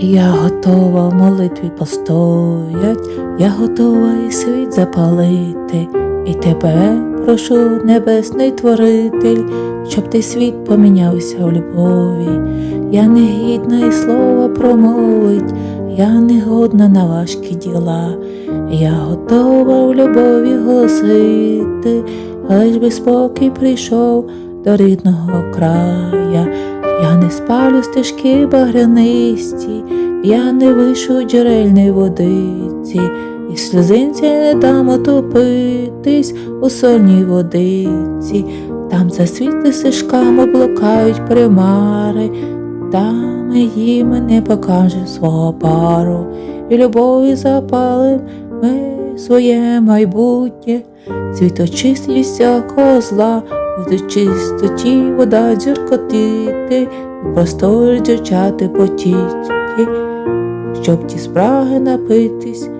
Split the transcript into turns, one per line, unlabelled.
Я готова в молитві постоять, я готова і світ запалити, і тебе прошу, небесний творитель, щоб ти світ помінявся в любові. Я не гідна і слова промовить, я не годна на важкі діла, я готова в любові голосити, лиш би спокій прийшов до рідного края. Я не спалю стежки багрянисті, я не вишу джерельної водиці, і сльозинці не дам отопитись у сольній водиці, там за світлі стежками блукають примари, там їм не покаже свого пару, і любові запалим ми своє майбутнє, світочистість від всякого зла, в чистоті вода дзюркотити, і простор дівчати потічки, щоб ті спраги напитись,